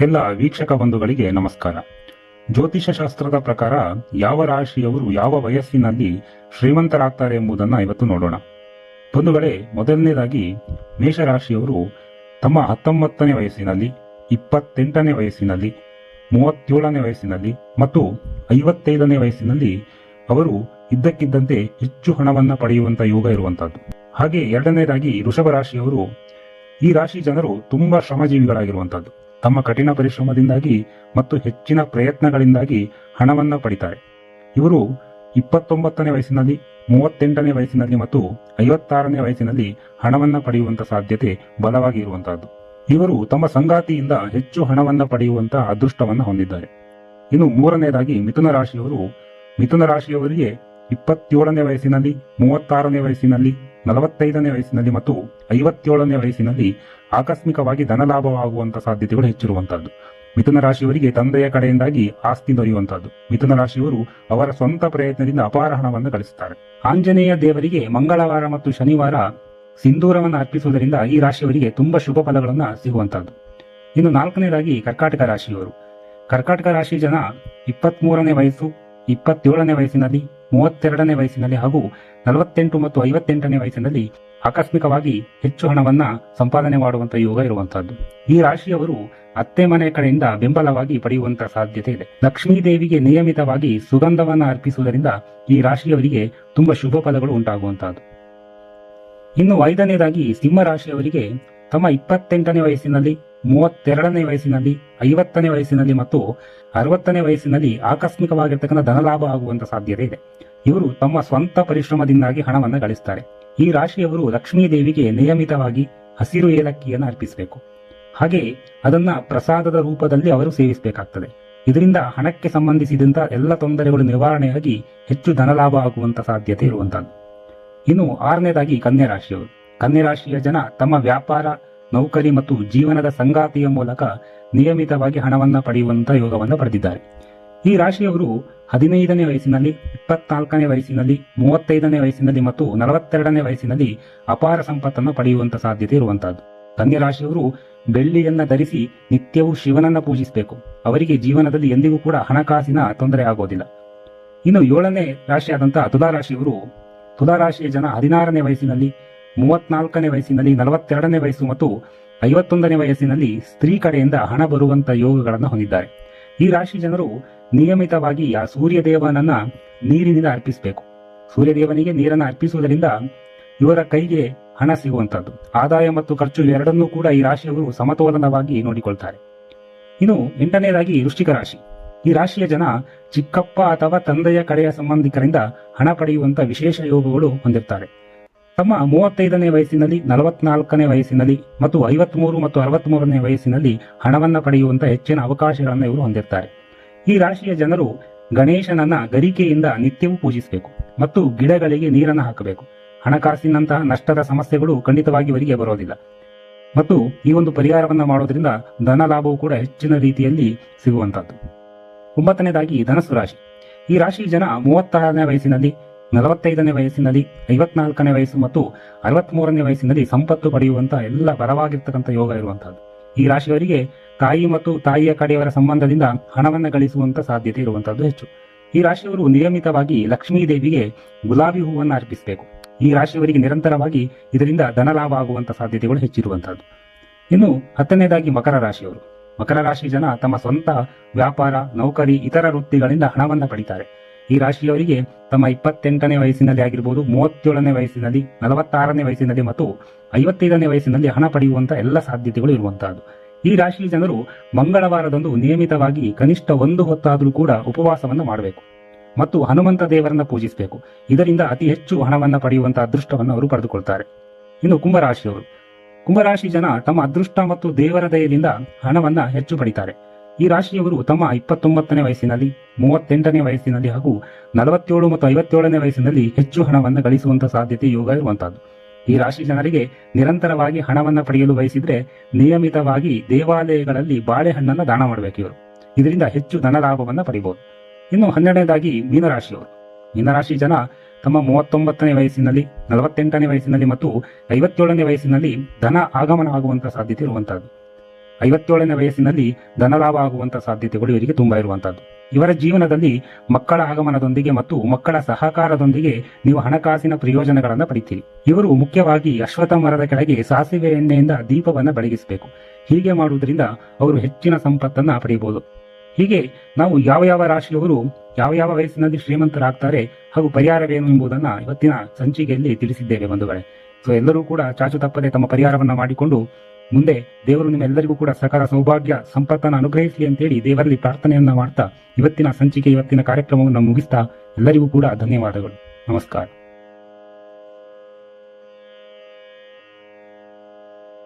ಎಲ್ಲ ವೀಕ್ಷಕ ಬಂಧುಗಳಿಗೆ ನಮಸ್ಕಾರ. ಜ್ಯೋತಿಷ ಶಾಸ್ತ್ರದ ಪ್ರಕಾರ ಯಾವ ರಾಶಿಯವರು ಯಾವ ವಯಸ್ಸಿನಲ್ಲಿ ಶ್ರೀಮಂತರಾಗ್ತಾರೆ ಎಂಬುದನ್ನು ಇವತ್ತು ನೋಡೋಣ. ಬಂಧುಗಳೇ, ಮೊದಲನೇದಾಗಿ ಮೇಷರಾಶಿಯವರು ತಮ್ಮ ಹತ್ತೊಂಬತ್ತನೇ ವಯಸ್ಸಿನಲ್ಲಿ, ಇಪ್ಪತ್ತೆಂಟನೇ ವಯಸ್ಸಿನಲ್ಲಿ, ಮೂವತ್ತೇಳನೇ ವಯಸ್ಸಿನಲ್ಲಿ ಮತ್ತು ಐವತ್ತೈದನೇ ವಯಸ್ಸಿನಲ್ಲಿ ಅವರು ಇದ್ದಕ್ಕಿದ್ದಂತೆ ಹೆಚ್ಚು ಹಣವನ್ನ ಪಡೆಯುವಂತ ಯೋಗ ಇರುವಂತಹದ್ದು. ಹಾಗೆ ಎರಡನೇದಾಗಿ ವೃಷಭ ರಾಶಿಯವರು ಈ ರಾಶಿ ಜನರು ತುಂಬಾ ಶ್ರಮಜೀವಿಗಳಾಗಿರುವಂತಹದ್ದು. ತಮ್ಮ ಕಠಿಣ ಪರಿಶ್ರಮದಿಂದಾಗಿ ಮತ್ತು ಹೆಚ್ಚಿನ ಪ್ರಯತ್ನಗಳಿಂದಾಗಿ ಹಣವನ್ನು ಪಡಿತಾರೆ. ಇವರು ಇಪ್ಪತ್ತೊಂಬತ್ತನೇ ವಯಸ್ಸಿನಲ್ಲಿ, ಮೂವತ್ತೆಂಟನೇ ವಯಸ್ಸಿನಲ್ಲಿ ಮತ್ತು ಐವತ್ತಾರನೇ ವಯಸ್ಸಿನಲ್ಲಿ ಹಣವನ್ನು ಪಡೆಯುವಂತ ಸಾಧ್ಯತೆ ಬಲವಾಗಿ ಇರುವಂತಹದ್ದು. ಇವರು ತಮ್ಮ ಸಂಗಾತಿಯಿಂದ ಹೆಚ್ಚು ಹಣವನ್ನು ಪಡೆಯುವಂತಹ ಅದೃಷ್ಟವನ್ನು ಹೊಂದಿದ್ದಾರೆ. ಇನ್ನು ಮೂರನೆಯದಾಗಿ ಮಿಥುನ ರಾಶಿಯವರು, ಮಿಥುನ ರಾಶಿಯವರಿಗೆ ಇಪ್ಪತ್ತೇಳನೇ ವಯಸ್ಸಿನಲ್ಲಿ, ಮೂವತ್ತಾರನೇ ವಯಸ್ಸಿನಲ್ಲಿ ನಲವತ್ತೈದನೇ ವಯಸ್ಸಿನಲ್ಲಿ ಮತ್ತು ಐವತ್ತೇಳನೇ ವಯಸ್ಸಿನಲ್ಲಿ ಆಕಸ್ಮಿಕವಾಗಿ ಧನಲಾಭವಾಗುವಂತ ಸಾಧ್ಯತೆಗಳು ಹೆಚ್ಚಿರುವಂತಹದ್ದು ಮಿಥುನ ರಾಶಿಯವರಿಗೆ ತಂದೆಯ ಕಡೆಯಿಂದಾಗಿ ಆಸ್ತಿ ದೊರೆಯುವಂತಹದ್ದು ಮಿಥುನ ರಾಶಿಯವರು ಅವರ ಸ್ವಂತ ಪ್ರಯತ್ನದಿಂದ ಅಪಾರ ಹಣವನ್ನು ಗಳಿಸುತ್ತಾರೆ. ಆಂಜನೇಯ ದೇವರಿಗೆ ಮಂಗಳವಾರ ಮತ್ತು ಶನಿವಾರ ಸಿಂಧೂರವನ್ನು ಅರ್ಪಿಸುವುದರಿಂದ ಈ ರಾಶಿಯವರಿಗೆ ತುಂಬಾ ಶುಭ ಫಲಗಳನ್ನು ಸಿಗುವಂತಹದ್ದು ಇನ್ನು ನಾಲ್ಕನೇದಾಗಿ ಕರ್ಕಾಟಕ ರಾಶಿಯವರು. ಕರ್ಕಾಟಕ ರಾಶಿ ಜನ ಇಪ್ಪತ್ಮೂರನೇ ವಯಸ್ಸು ಇಪ್ಪತ್ತೇಳನೇ ವಯಸ್ಸಿನಲ್ಲಿ, ಮೂವತ್ತೆರಡನೇ ವಯಸ್ಸಿನಲ್ಲಿ ಹಾಗೂ ನಲವತ್ತೆಂಟು ಮತ್ತು ಐವತ್ತೆಂಟನೇ ವಯಸ್ಸಿನಲ್ಲಿ ಆಕಸ್ಮಿಕವಾಗಿ ಹೆಚ್ಚು ಹಣವನ್ನ ಸಂಪಾದನೆ ಮಾಡುವಂತಹ ಯೋಗ ಇರುವಂತಹದ್ದು. ಈ ರಾಶಿಯವರು ಅತ್ತೆ ಮನೆ ಕಡೆಯಿಂದ ಬೆಂಬಲವಾಗಿ ಪಡೆಯುವಂತಹ ಸಾಧ್ಯತೆ ಇದೆ. ಲಕ್ಷ್ಮೀ ದೇವಿಗೆ ನಿಯಮಿತವಾಗಿ ಸುಗಂಧವನ್ನ ಅರ್ಪಿಸುವುದರಿಂದ ಈ ರಾಶಿಯವರಿಗೆ ತುಂಬಾ ಶುಭ ಫಲಗಳು ಉಂಟಾಗುವಂತಹದ್ದು. ಇನ್ನು ಐದನೇದಾಗಿ, ಸಿಂಹ ರಾಶಿಯವರಿಗೆ ತಮ್ಮ ಇಪ್ಪತ್ತೆಂಟನೇ ವಯಸ್ಸಿನಲ್ಲಿ ಮೂವತ್ತೆರಡನೇ ವಯಸ್ಸಿನಲ್ಲಿ, ಐವತ್ತನೇ ವಯಸ್ಸಿನಲ್ಲಿ ಮತ್ತು ಅರವತ್ತನೇ ವಯಸ್ಸಿನಲ್ಲಿ ಆಕಸ್ಮಿಕವಾಗಿರ್ತಕ್ಕಂಥ ಧನಲಾಭ ಆಗುವಂತ ಸಾಧ್ಯತೆ ಇದೆ. ಇವರು ತಮ್ಮ ಸ್ವಂತ ಪರಿಶ್ರಮದಿಂದಾಗಿ ಹಣವನ್ನು ಗಳಿಸ್ತಾರೆ. ಈ ರಾಶಿಯವರು ಲಕ್ಷ್ಮೀ ದೇವಿಗೆ ನಿಯಮಿತವಾಗಿ ಹಸಿರು ಏಲಕ್ಕಿಯನ್ನು ಅರ್ಪಿಸಬೇಕು. ಹಾಗೆ ಅದನ್ನ ಪ್ರಸಾದದ ರೂಪದಲ್ಲಿ ಅವರು ಸೇವಿಸಬೇಕಾಗ್ತದೆ. ಇದರಿಂದ ಹಣಕ್ಕೆ ಸಂಬಂಧಿಸಿದಂತ ಎಲ್ಲ ತೊಂದರೆಗಳು ನಿವಾರಣೆಯಾಗಿ ಹೆಚ್ಚು ಧನಲಾಭ ಆಗುವಂತ ಸಾಧ್ಯತೆ ಇರುವಂತಹದ್ದು ಇನ್ನು ಆರನೇದಾಗಿ ಕನ್ಯಾ ರಾಶಿಯವರು. ಕನ್ಯಾ ರಾಶಿಯ ಜನ ತಮ್ಮ ವ್ಯಾಪಾರ ನೌಕರಿ ಮತ್ತು ಜೀವನದ ಸಂಗಾತಿಯ ಮೂಲಕ ನಿಯಮಿತವಾಗಿ ಹಣವನ್ನ ಪಡೆಯುವಂತ ಯೋಗವನ್ನು ಪಡೆದಿದ್ದಾರೆ. ಈ ರಾಶಿಯವರು ಹದಿನೈದನೇ ವಯಸ್ಸಿನಲ್ಲಿ, ಇಪ್ಪತ್ನಾಲ್ಕನೇ ವಯಸ್ಸಿನಲ್ಲಿ, ಮೂವತ್ತೈದನೇ ವಯಸ್ಸಿನಲ್ಲಿ ಮತ್ತು ನಲವತ್ತೆರಡನೇ ವಯಸ್ಸಿನಲ್ಲಿ ಅಪಾರ ಸಂಪತ್ತನ್ನು ಪಡೆಯುವಂತ ಸಾಧ್ಯತೆ ಇರುವಂತಹದ್ದು. ಕನ್ಯಾ ರಾಶಿಯವರು ಬೆಳ್ಳಿಯನ್ನ ಧರಿಸಿ ನಿತ್ಯವೂ ಶಿವನನ್ನ ಪೂಜಿಸಬೇಕು. ಅವರಿಗೆ ಜೀವನದಲ್ಲಿ ಎಂದಿಗೂ ಕೂಡ ಹಣಕಾಸಿನ ತೊಂದರೆ ಆಗೋದಿಲ್ಲ. ಇನ್ನು ಏಳನೇ ರಾಶಿಯಾದಂತಹ ತುಲಾರಾಶಿಯವರು, ತುಲಾರಾಶಿಯ ತುಲಾ ರಾಶಿಯ ಜನ ಹದಿನಾರನೇ ವಯಸ್ಸಿನಲ್ಲಿ ಮೂವತ್ನಾಲ್ಕನೇ ವಯಸ್ಸಿನಲ್ಲಿ, ನಲವತ್ತೆರಡನೇ ವಯಸ್ಸು ಮತ್ತು ಐವತ್ತೊಂದನೇ ವಯಸ್ಸಿನಲ್ಲಿ ಸ್ತ್ರೀ ಕಡೆಯಿಂದ ಹಣ ಬರುವಂತ ಯೋಗಗಳನ್ನು ಹೊಂದಿದ್ದಾರೆ. ಈ ರಾಶಿ ಜನರು ನಿಯಮಿತವಾಗಿ ಆ ಸೂರ್ಯದೇವನನ್ನ ನೀರಿನಿಂದ ಅರ್ಪಿಸಬೇಕು. ಸೂರ್ಯದೇವನಿಗೆ ನೀರನ್ನು ಅರ್ಪಿಸುವುದರಿಂದ ಇವರ ಕೈಗೆ ಹಣ ಸಿಗುವಂತದ್ದು ಆದಾಯ ಮತ್ತು ಖರ್ಚು ಎರಡನ್ನೂ ಕೂಡ ಈ ರಾಶಿಯವರು ಸಮತೋಲನವಾಗಿ ನೋಡಿಕೊಳ್ತಾರೆ. ಇನ್ನು ಎಂಟನೇದಾಗಿ ವೃಶ್ಚಿಕ ರಾಶಿ. ಈ ರಾಶಿಯ ಜನ ಚಿಕ್ಕಪ್ಪ ಅಥವಾ ತಂದೆಯ ಕಡೆಯ ಸಂಬಂಧಿಕರಿಂದ ಹಣ ಪಡೆಯುವಂತ ವಿಶೇಷ ಯೋಗಗಳು ಹೊಂದಿರ್ತಾರೆ. ತಮ್ಮ ಮೂವತ್ತೈದನೇ ವಯಸ್ಸಿನಲ್ಲಿ, ನಲವತ್ನಾಲ್ಕನೇ ವಯಸ್ಸಿನಲ್ಲಿ ಮತ್ತು ಐವತ್ಮೂರು ಮತ್ತು ಅರವತ್ಮೂರನೇ ವಯಸ್ಸಿನಲ್ಲಿ ಹಣವನ್ನು ಪಡೆಯುವಂತಹ ಹೆಚ್ಚಿನ ಅವಕಾಶಗಳನ್ನು ಇವರು ಹೊಂದಿರ್ತಾರೆ. ಈ ರಾಶಿಯ ಜನರು ಗಣೇಶನನ್ನ ಗರಿಕೆಯಿಂದ ನಿತ್ಯವೂ ಪೂಜಿಸಬೇಕು ಮತ್ತು ಗಿಡಗಳಿಗೆ ನೀರನ್ನು ಹಾಕಬೇಕು. ಹಣಕಾಸಿನಂತಹ ನಷ್ಟದ ಸಮಸ್ಯೆಗಳು ಖಂಡಿತವಾಗಿ ಇವರಿಗೆ ಬರೋದಿಲ್ಲ. ಮತ್ತು ಈ ಒಂದು ಪರಿಹಾರವನ್ನ ಮಾಡೋದ್ರಿಂದ ಧನ ಲಾಭವು ಕೂಡ ಹೆಚ್ಚಿನ ರೀತಿಯಲ್ಲಿ ಸಿಗುವಂತಹದ್ದು. ಒಂಬತ್ತನೇದಾಗಿ ಧನಸ್ಸು ರಾಶಿ. ಈ ರಾಶಿ ಜನ ಮೂವತ್ತಾರನೇ ವಯಸ್ಸಿನಲ್ಲಿ ನಲವತ್ತೈದನೇ ವಯಸ್ಸಿನಲ್ಲಿ, ಐವತ್ನಾಲ್ಕನೇ ವಯಸ್ಸು ಮತ್ತು ಅರವತ್ಮೂರನೇ ವಯಸ್ಸಿನಲ್ಲಿ ಸಂಪತ್ತು ಪಡೆಯುವಂತ ಎಲ್ಲ ಬಲವಾಗಿರ್ತಕ್ಕಂಥ ಯೋಗ ಇರುವಂತಹದ್ದು. ಈ ರಾಶಿಯವರಿಗೆ ತಾಯಿ ಮತ್ತು ತಾಯಿಯ ಕಡೆಯವರ ಸಂಬಂಧದಿಂದ ಹಣವನ್ನು ಗಳಿಸುವಂತ ಸಾಧ್ಯತೆ ಇರುವಂತಹದ್ದು ಹೆಚ್ಚು. ಈ ರಾಶಿಯವರು ನಿಯಮಿತವಾಗಿ ಲಕ್ಷ್ಮೀ ದೇವಿಗೆ ಗುಲಾಬಿ ಹೂವನ್ನು ಅರ್ಪಿಸಬೇಕು. ಈ ರಾಶಿಯವರಿಗೆ ನಿರಂತರವಾಗಿ ಇದರಿಂದ ಧನಲಾಭ ಆಗುವಂತ ಸಾಧ್ಯತೆಗಳು ಹೆಚ್ಚಿರುವಂತಹದ್ದು. ಇನ್ನು ಹತ್ತನೇದಾಗಿ ಮಕರ ರಾಶಿಯವರು. ಮಕರ ರಾಶಿ ಜನ ತಮ್ಮ ಸ್ವಂತ ವ್ಯಾಪಾರ, ನೌಕರಿ, ಇತರ ವೃತ್ತಿಗಳಿಂದ ಹಣವನ್ನು ಪಡಿತಾರೆ. ಈ ರಾಶಿಯವರಿಗೆ ತಮ್ಮ ಇಪ್ಪತ್ತೆಂಟನೇ ವಯಸ್ಸಿನಲ್ಲಿ ಆಗಿರ್ಬೋದು, ಮೂವತ್ತೇಳನೇ ವಯಸ್ಸಿನಲ್ಲಿ, ನಲವತ್ತಾರನೇ ವಯಸ್ಸಿನಲ್ಲಿ ಮತ್ತು ಐವತ್ತೈದನೇ ವಯಸ್ಸಿನಲ್ಲಿ ಹಣ ಪಡೆಯುವಂಥ ಎಲ್ಲ ಸಾಧ್ಯತೆಗಳು ಇರುವಂತಹದ್ದು. ಈ ರಾಶಿ ಜನರು ಮಂಗಳವಾರದಂದು ನಿಯಮಿತವಾಗಿ ಕನಿಷ್ಠ ಒಂದು ಹೊತ್ತಾದರೂ ಕೂಡ ಉಪವಾಸವನ್ನು ಮಾಡಬೇಕು ಮತ್ತು ಹನುಮಂತ ದೇವರನ್ನ ಪೂಜಿಸಬೇಕು. ಇದರಿಂದ ಅತಿ ಹೆಚ್ಚು ಹಣವನ್ನು ಪಡೆಯುವಂತ ಅದೃಷ್ಟವನ್ನು ಅವರು ಪಡೆದುಕೊಳ್ತಾರೆ. ಇನ್ನು ಕುಂಭರಾಶಿಯವರು. ಕುಂಭರಾಶಿ ಜನ ತಮ್ಮ ಅದೃಷ್ಟ ಮತ್ತು ದೇವರ ದಯದಿಂದ ಹಣವನ್ನ ಹೆಚ್ಚು ಪಡಿತಾರೆ. ಈ ರಾಶಿಯವರು ತಮ್ಮ ಇಪ್ಪತ್ತೊಂಬತ್ತನೇ ವಯಸ್ಸಿನಲ್ಲಿ, ಮೂವತ್ತೆಂಟನೇ ವಯಸ್ಸಿನಲ್ಲಿ ಹಾಗೂ ನಲವತ್ತೇಳು ಮತ್ತು ಐವತ್ತೇಳನೇ ವಯಸ್ಸಿನಲ್ಲಿ ಹೆಚ್ಚು ಹಣವನ್ನು ಗಳಿಸುವಂತಹ ಸಾಧ್ಯತೆ ಯೋಗ ಇರುವಂತಹದ್ದು. ಈ ರಾಶಿ ಜನರಿಗೆ ನಿರಂತರವಾಗಿ ಹಣವನ್ನ ಪಡೆಯಲು ಬಯಸಿದ್ರೆ ನಿಯಮಿತವಾಗಿ ದೇವಾಲಯಗಳಲ್ಲಿ ಬಾಳೆಹಣ್ಣನ್ನ ದಾನ ಮಾಡಬೇಕು ಇವರು. ಇದರಿಂದ ಹೆಚ್ಚು ಧನ ಲಾಭವನ್ನು ಪಡಿಬಹುದು ಇನ್ನು ಹನ್ನೆರಡನೇದಾಗಿ ಮೀನರಾಶಿಯವರು. ಮೀನರಾಶಿ ಜನ ತಮ್ಮ ಮೂವತ್ತೊಂಬತ್ತನೇ ವಯಸ್ಸಿನಲ್ಲಿ, ನಲವತ್ತೆಂಟನೇ ವಯಸ್ಸಿನಲ್ಲಿ ಮತ್ತು ಐವತ್ತೇಳನೇ ವಯಸ್ಸಿನಲ್ಲಿ ಧನ ಆಗಮನ ಆಗುವಂತಹ ಸಾಧ್ಯತೆ ಇರುವಂತಹದ್ದು. ಐವತ್ತೇಳನೇ ವಯಸ್ಸಿನಲ್ಲಿ ಧನಲಾಭ ಆಗುವಂತಹ ಸಾಧ್ಯತೆಗಳು ಇವರಿಗೆ ತುಂಬಾ ಇರುವಂತದ್ದು ಇವರ ಜೀವನದಲ್ಲಿ ಮಕ್ಕಳ ಆಗಮನದೊಂದಿಗೆ ಮತ್ತು ಮಕ್ಕಳ ಸಹಕಾರದೊಂದಿಗೆ ನೀವು ಹಣಕಾಸಿನ ಪ್ರಯೋಜನಗಳನ್ನು ಪಡಿತೀರಿ. ಇವರು ಮುಖ್ಯವಾಗಿ ಅಶ್ವತ್ಥ ಮರದ ಕೆಳಗೆ ಸಾಸಿವೆ ಎಣ್ಣೆಯಿಂದ ದೀಪವನ್ನು ಬೆಳಗಿಸಬೇಕು. ಹೀಗೆ ಮಾಡುವುದರಿಂದ ಅವರು ಹೆಚ್ಚಿನ ಸಂಪತ್ತನ್ನ ಪಡೆಯಬಹುದು ಹೀಗೆ ನಾವು ಯಾವ ಯಾವ ರಾಶಿಯವರು ಯಾವ ಯಾವ ವಯಸ್ಸಿನಲ್ಲಿ ಶ್ರೀಮಂತರಾಗ್ತಾರೆ ಹಾಗೂ ಪರಿಹಾರವೇನು ಎಂಬುದನ್ನ ಇವತ್ತಿನ ಸಂಚಿಕೆಯಲ್ಲಿ ತಿಳಿಸಿದ್ದೇವೆ ಬಂಧುಗಳೇ. ಸೊ ಎಲ್ಲರೂ ಕೂಡ ಚಾಚು ತಪ್ಪದೆ ತಮ್ಮ ಪರಿಹಾರವನ್ನು ಮಾಡಿಕೊಂಡು ಮುಂದೆ ದೇವರು ನಿಮ್ಮೆಲ್ಲರಿಗೂ ಕೂಡ ಸಕಲ ಸೌಭಾಗ್ಯ, ಸಂಪತ್ತನ್ನು ಅನುಗ್ರಹಿಸಲಿ ಅಂತೇಳಿ ದೇವರಲ್ಲಿ ಪ್ರಾರ್ಥನೆಯನ್ನ ಮಾಡ್ತಾ ಇವತ್ತಿನ ಸಂಚಿಕೆ, ಇವತ್ತಿನ ಕಾರ್ಯಕ್ರಮವನ್ನು ಮುಗಿಸ್ತಾ ಎಲ್ಲರಿಗೂ ಕೂಡ ಧನ್ಯವಾದಗಳು. ನಮಸ್ಕಾರ.